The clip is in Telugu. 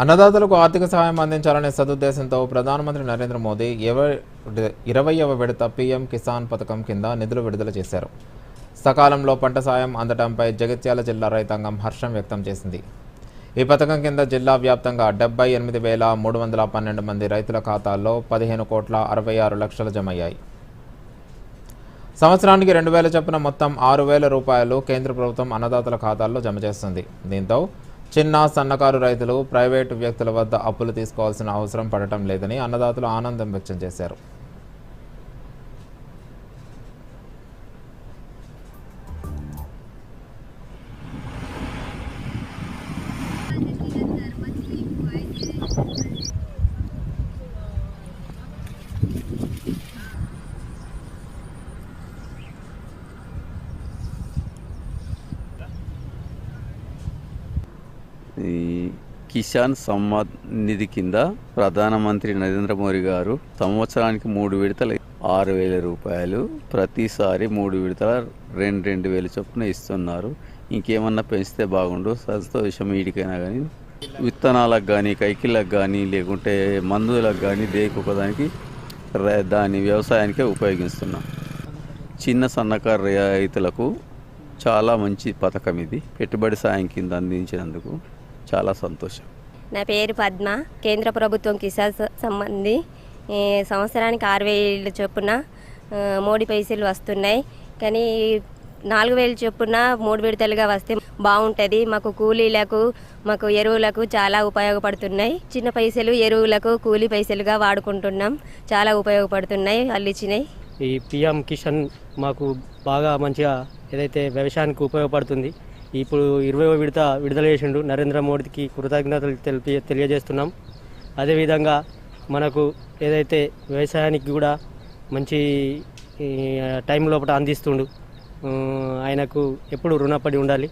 అన్నదాతలకు ఆర్థిక సహాయం అందించాలనే సదుద్దేశంతో ప్రధానమంత్రి నరేంద్ర మోదీ ఇరవైవ విడత పీఎం కిసాన్ పథకం కింద నిధులు విడుదల చేశారు. సకాలంలో పంట సాయం అందడంపై జగిత్యాల జిల్లా రైతాంగం హర్షం వ్యక్తం చేసింది. ఈ పథకం కింద జిల్లా వ్యాప్తంగా డెబ్బై ఎనిమిది వేల మూడు వందల పన్నెండు మంది రైతుల ఖాతాల్లో పదిహేను కోట్ల అరవై ఆరు లక్షలు జమయ్యాయి. సంవత్సరానికి రెండు వేల చొప్పున మొత్తం ఆరు వేల రూపాయలు కేంద్ర ప్రభుత్వం అన్నదాతల ఖాతాల్లో జమ చేస్తుంది. దీంతో చిన్న సన్నకారు రైతులు ప్రైవేటు వ్యక్తుల వద్ద అప్పులు తీసుకోవాల్సిన అవసరం పడటం లేదని అన్నదాతలు ఆనందం వ్యక్తం చేశారు. ఈ కిసాన్ సమ్మాన్ నిధి కింద ప్రధానమంత్రి నరేంద్ర మోడీ గారు సంవత్సరానికి మూడు విడతలు ఆరు వేల రూపాయలు ప్రతిసారి మూడు విడతల రెండు రెండు వేలు చొప్పున ఇస్తున్నారు. ఇంకేమన్నా పెంచితే బాగుండు సంతోషం వీడికైనా కానీ విత్తనాలకు కానీ కైకిళ్ళకు కానీ లేకుంటే మందులకు కానీ దేనికి ఒకదానికి ర- దాని వ్యవసాయానికే ఉపయోగిస్తున్నాం. చిన్న సన్నకారు రైతులకు చాలా మంచి పథకం ఇది. పెట్టుబడి సాయం కింద అందించినందుకు చాలా సంతోషం. నా పేరు పద్మ. కేంద్ర ప్రభుత్వం కిసాన్ సంబంధి. ఈ సంవత్సరానికి ఆరు వేలు చొప్పున మూడు పైసలు వస్తున్నాయి. కానీ నాలుగు వేలు చొప్పున మూడు విడతలుగా వస్తే బాగుంటుంది. మాకు కూలీలకు మాకు ఎరువులకు చాలా ఉపయోగపడుతున్నాయి. చిన్న పైసలు ఎరువులకు కూలీ పైసలుగా వాడుకుంటున్నాం. చాలా ఉపయోగపడుతున్నాయి. వాళ్ళు ఇచ్చినాయి. ఈ పిఎం కిషన్ మాకు బాగా మంచిగా ఏదైతే వ్యవసాయానికి ఉపయోగపడుతుంది ఇప్పుడు ఇరవై విడత విడుదల చేసిండు నరేంద్ర మోడీకి కృతజ్ఞతలు తెలిపి తెలియజేస్తున్నాం. అదేవిధంగా మనకు ఏదైతే వ్యవసాయానికి కూడా మంచి టైం లోపల అందిస్తుండు ఆయనకు ఎప్పుడు రుణపడి ఉండాలి.